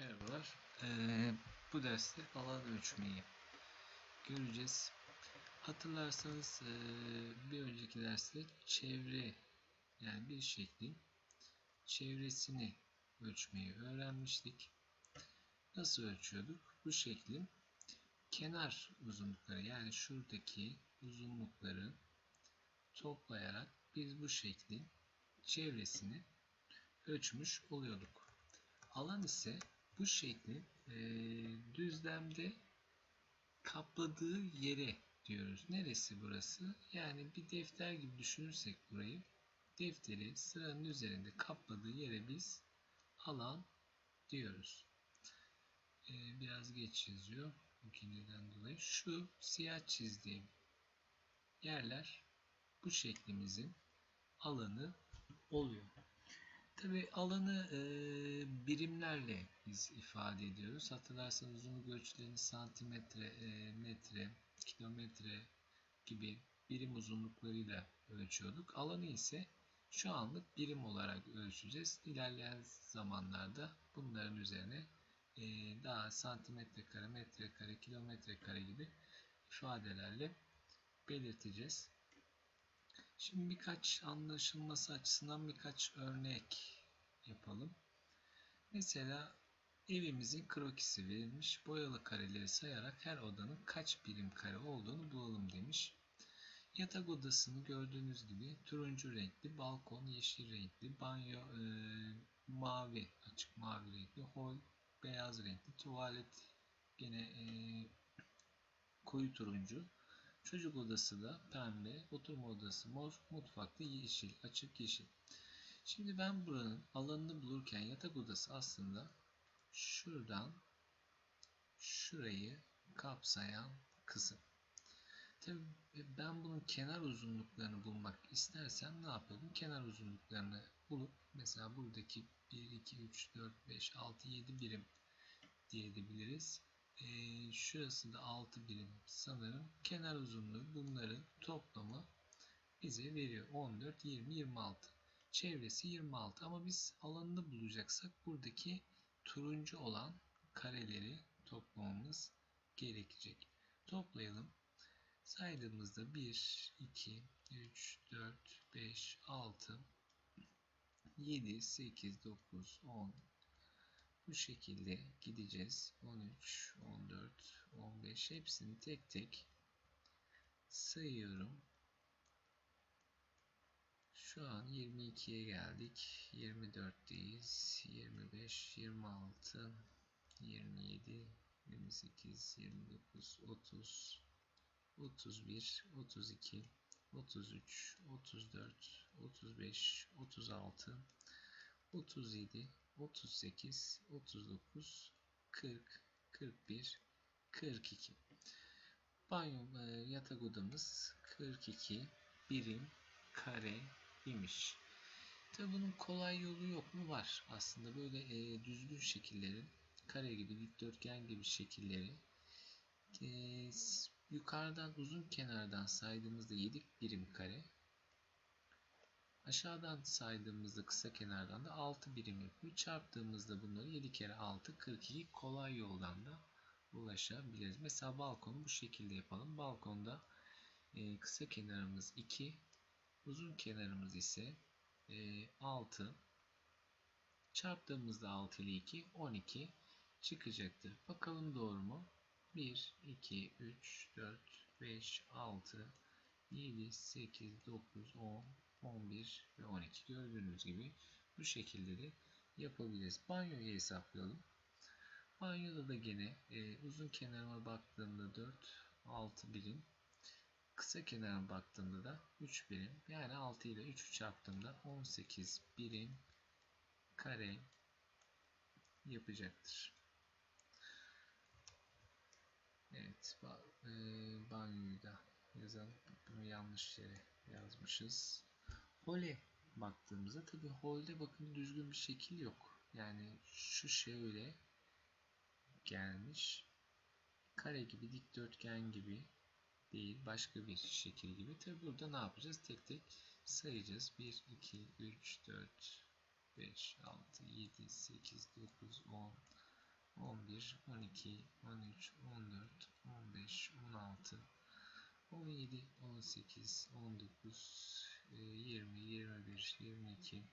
Merhabalar. Ee, bu derste alan ölçmeyi göreceğiz. Hatırlarsanız e, bir önceki derste çevre yani bir şeklin çevresini ölçmeyi öğrenmiştik. Nasıl ölçüyorduk? Bu şeklin kenar uzunlukları yani şuradaki uzunlukları toplayarak biz bu şeklin çevresini ölçmüş oluyorduk. Alan ise bu şeklin e, düzlemde kapladığı yere diyoruz. Neresi burası? Yani bir defter gibi düşünürsek burayı defteri sıranın üzerinde kapladığı yere biz alan diyoruz. E, biraz geç yazıyor. Makineden dolayı. Şu siyah çizdiğim yerler bu şeklimizin alanı oluyor. Tabi alanı e, birimlerle biz ifade ediyoruz. Hatırlarsanız uzunluk ölçülerini santimetre, e, metre, kilometre gibi birim uzunluklarıyla ölçüyorduk. Alanı ise şu anlık birim olarak ölçeceğiz. İlerleyen zamanlarda bunların üzerine e, daha santimetre kare, metre kare, kilometre kare gibi ifadelerle belirteceğiz. Şimdi birkaç anlaşılması açısından birkaç örnek yapalım. Mesela evimizin krokisi verilmiş. Boyalı kareleri sayarak her odanın kaç birim kare olduğunu bulalım demiş. Yatak odasını gördüğünüz gibi turuncu renkli, balkon yeşil renkli, banyo e, mavi, açık mavi renkli, hol beyaz renkli, tuvalet gene e, koyu turuncu, Çocuk odası da pembe, oturma odası mor, mutfakta yeşil, açık yeşil. Şimdi ben buranın alanını bulurken yatak odası aslında şuradan şurayı kapsayan kısım. Tabii ben bunun kenar uzunluklarını bulmak istersem ne yapalım? Kenar uzunluklarını bulup mesela buradaki 1, 2, 3, 4, 5, 6, 7 birim diyebiliriz e, şurası da 6 birim sanırım. Kenar uzunluğu bunların toplamı bize veriyor. 14, 20, 26. Çevresi 26 ama biz alanını bulacaksak buradaki turuncu olan kareleri toplamamız gerekecek. Toplayalım. Saydığımızda 1, 2, 3, 4, 5, 6, 7, 8, 9, 10, bu şekilde gideceğiz. 13, 14, 15 hepsini tek tek sayıyorum. Şu an 22'ye geldik. 24'teyiz. 25, 26, 27, 28, 29, 30, 31, 32, 33, 34, 35, 36, 37, 38, 39, 40, 41, 42. Banyo e, yatak odamız 42 birim kare imiş. Tabi bunun kolay yolu yok mu? Var. Aslında böyle e, düzgün şekillerin kare gibi, dikdörtgen gibi şekilleri e, yukarıdan uzun kenardan saydığımızda 7 birim kare Aşağıdan saydığımızda kısa kenardan da 6 birim yapıyor. Çarptığımızda bunları 7 kere 6 42 kolay yoldan da ulaşabiliriz. Mesela balkonu bu şekilde yapalım. Balkonda e, kısa kenarımız 2 uzun kenarımız ise e, 6 çarptığımızda 6 ile 2 12 çıkacaktır. Bakalım doğru mu? 1 2 3 4 5 6 7 8 9 10 11 ve 12 gördüğünüz gibi bu şekilde de yapabiliriz. Banyoyu hesaplayalım. Banyoda da gene e, uzun kenarıma baktığımda 4, 6 birim. Kısa kenara baktığımda da 3 birim. Yani 6 ile 3'ü çarptığımda 18 birim kare yapacaktır. Evet, e, banyoyu da yazalım. Bunu yanlış yere yazmışız. Hole baktığımızda tabi holde bakın düzgün bir şekil yok. Yani şu şöyle gelmiş. Kare gibi dikdörtgen gibi değil başka bir şekil gibi. Tabi burada ne yapacağız? Tek tek sayacağız. 1, 2, 3, 4, 5, 6, 7, 8, 9, 10, 11, 12, 13, 14, 15, 16, 17, 18, 19, 20, 21, 22,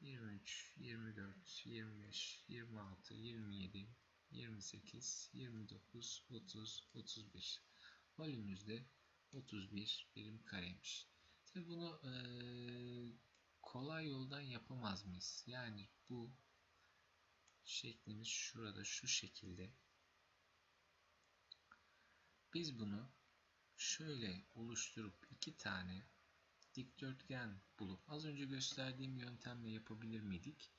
23, 24, 25, 26, 27, 28, 29, 30, 31. Volümümüzde 31 birim kareymiş. Tabi bunu e, kolay yoldan yapamaz mıyız? Yani bu şeklimiz şurada şu şekilde. Biz bunu şöyle oluşturup iki tane dikdörtgen bulup az önce gösterdiğim yöntemle yapabilir miydik?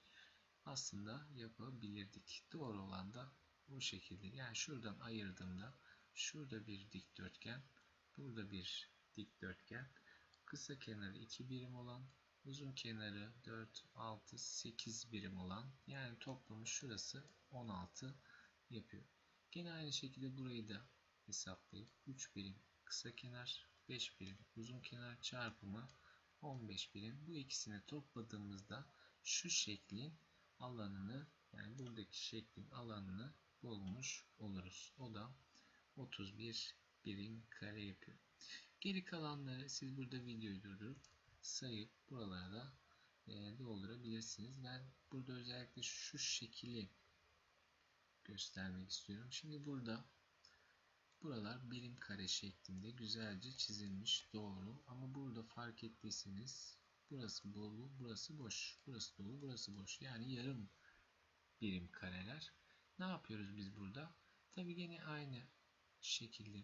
Aslında yapabilirdik. Doğru olan da bu şekilde. Yani şuradan ayırdığımda şurada bir dikdörtgen, burada bir dikdörtgen, kısa kenarı 2 birim olan, uzun kenarı 4, 6, 8 birim olan yani toplamı şurası 16 yapıyor. Gene aynı şekilde burayı da hesaplayıp 3 birim kısa kenar 5 birim uzun kenar çarpımı 15 birim. Bu ikisini topladığımızda şu şeklin alanını yani buradaki şeklin alanını bulmuş oluruz. O da 31 birim kare yapıyor. Geri kalanları siz burada videoyu durdurup sayıp buralara da e, doldurabilirsiniz. Ben burada özellikle şu şekli göstermek istiyorum. Şimdi burada buralar birim kare şeklinde güzelce çizilmiş doğru. Ama burada fark ettiyseniz burası dolu burası boş. Burası dolu burası boş. Yani yarım birim kareler. Ne yapıyoruz biz burada? Tabi gene aynı şekilde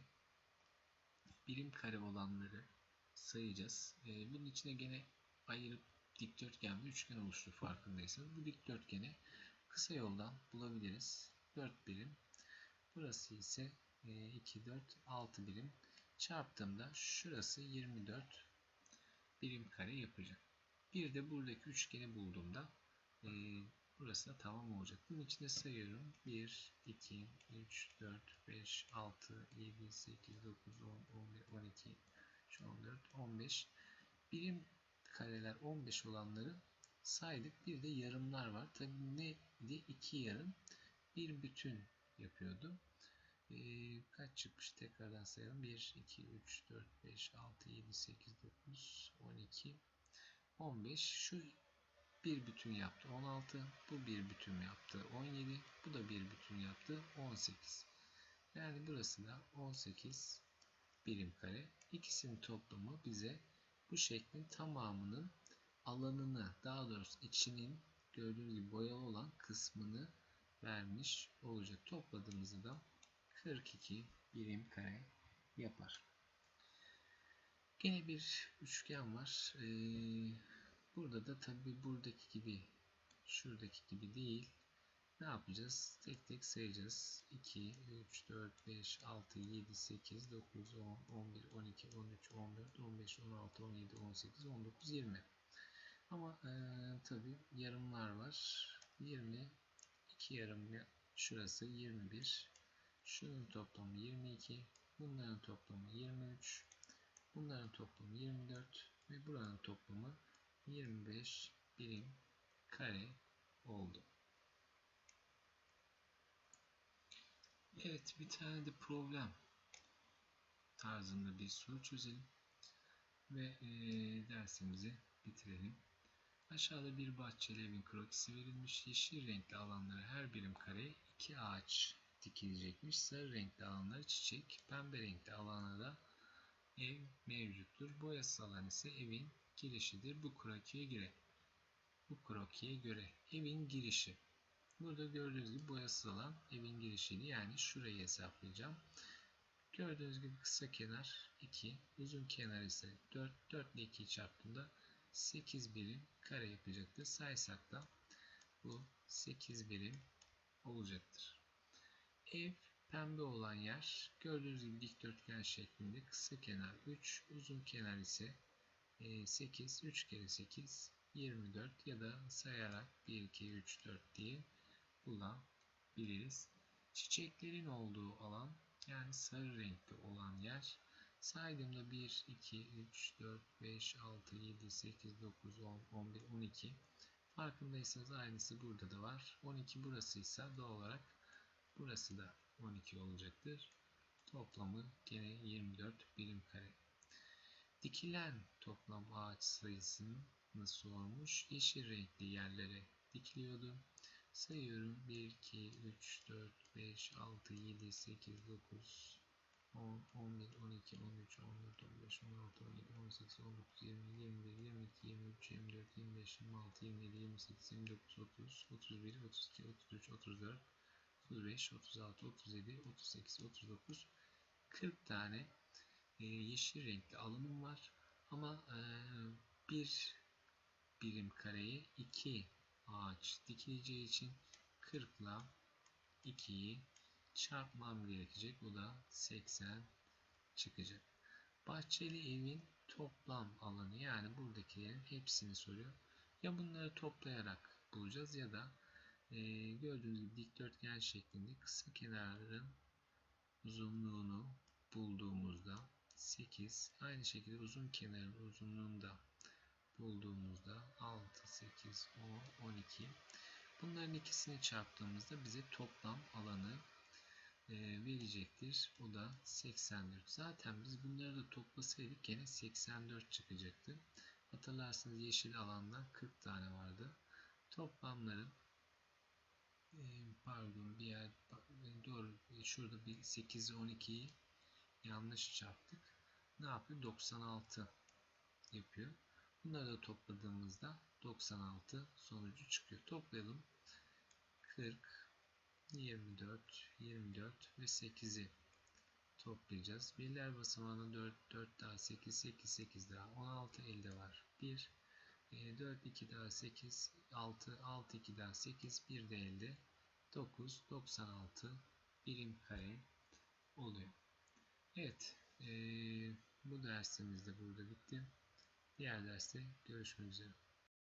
birim kare olanları sayacağız. Ee, bunun içine gene ayırıp dikdörtgen ve üçgen oluştur farkındaysanız. Bu dikdörtgeni kısa yoldan bulabiliriz. 4 birim. Burası ise 2 4 6 birim çarptığımda şurası 24 birim kare yapacak. Bir de buradaki üçgeni bulduğumda e, burası da tamam olacak. Bunun içinde sayıyorum. 1, 2, 3, 4, 5, 6, 7, 8, 9, 10, 11, 12, 13, 14, 15. Birim kareler 15 olanları saydık. Bir de yarımlar var. Tabii neydi? 2 yarım bir bütün yapıyordu. Ee, kaç çıkmış tekrardan sayalım. 1, 2, 3, 4, 5, 6, 7, 8, 9, 12, 15. Şu bir bütün yaptı 16. Bu bir bütün yaptı 17. Bu da bir bütün yaptı 18. Yani burası da 18 birim kare. İkisinin toplamı bize bu şeklin tamamının alanını daha doğrusu içinin gördüğünüz gibi boyalı olan kısmını vermiş olacak. Topladığımızda da 42 birim kare yapar. Gene bir üçgen var. Ee, burada da tabi buradaki gibi şuradaki gibi değil. Ne yapacağız? Tek tek sayacağız. 2, 3, 4, 5, 6, 7, 8, 9, 10, 11, 12, 13, 14, 15, 16, 17, 18, 19, 20. Ama e, tabi yarımlar var. 20, 2 yarım şurası 21, Şunun toplamı 22. Bunların toplamı 23. Bunların toplamı 24. Ve buranın toplamı 25 birim kare oldu. Evet bir tane de problem tarzında bir soru çözelim. Ve e, dersimizi bitirelim. Aşağıda bir bahçeli evin krokisi verilmiş. Yeşil renkli alanları her birim kare iki ağaç dikilecekmiş. Sarı renkli alanları çiçek, pembe renkli alana da ev mevcuttur. Boyasız alan ise evin girişidir. Bu krokiye göre. Bu krokiye göre evin girişi. Burada gördüğünüz gibi boyasız alan evin girişiydi. Yani şurayı hesaplayacağım. Gördüğünüz gibi kısa kenar 2, uzun kenar ise 4. 4 ile 2'yi çarptığımda 8 birim kare yapacaktır. Saysak da bu 8 birim olacaktır. Ev pembe olan yer gördüğünüz gibi dikdörtgen şeklinde kısa kenar 3 uzun kenar ise 8 3 kere 8 24 ya da sayarak 1 2 3 4 diye bulabiliriz. Çiçeklerin olduğu alan yani sarı renkli olan yer saydığımda 1 2 3 4 5 6 7 8 9 10 11 12 farkındaysanız aynısı burada da var. 12 burasıysa doğal olarak Burası da 12 olacaktır. Toplamı gene 24 birim kare. Dikilen toplam ağaç sayısını sormuş. Yeşil renkli yerlere dikiliyordu. Sayıyorum 1, 2, 3, 4, 5, 6, 7, 8, 9, 10, 11, 12, 13, 14, 15, 16, 17, 18, 19, 20, 21, 22, 23, 24, 25, 26, 27, 28, 29, 30, 31, 32, 33, 34, 35, 36, 37, 38, 39, 40 tane e, yeşil renkli alanım var. Ama e, bir birim kareye 2 ağaç dikileceği için 40 ile 2'yi çarpmam gerekecek. Bu da 80 çıkacak. Bahçeli evin toplam alanı yani buradakilerin hepsini soruyor. Ya bunları toplayarak bulacağız ya da e, gördüğünüz gibi dikdörtgen şeklinde kısa kenarların uzunluğunu bulduğumuzda 8 aynı şekilde uzun kenarın uzunluğunu da bulduğumuzda 6 8 10 12 bunların ikisini çarptığımızda bize toplam alanı e, verecektir. O da 84. Zaten biz bunları da toplasaydık gene 84 çıkacaktı. Hatırlarsınız yeşil alanda 40 tane vardı. Toplamların e, pardon bir yer doğru şurada bir 8 12'yi yanlış çarptık. Ne yapıyor? 96 yapıyor. Bunları da topladığımızda 96 sonucu çıkıyor. Toplayalım. 40, 24, 24 ve 8'i toplayacağız. Birler basamağında 4, 4 daha 8, 8, 8 daha 16 elde var. 1, 4, 2 daha 8, 6, 6, 2 daha 8, 1 de elde 9, 96 birim kare oluyor. Evet, e, bu dersimiz de burada bitti. Diğer derste görüşmek üzere.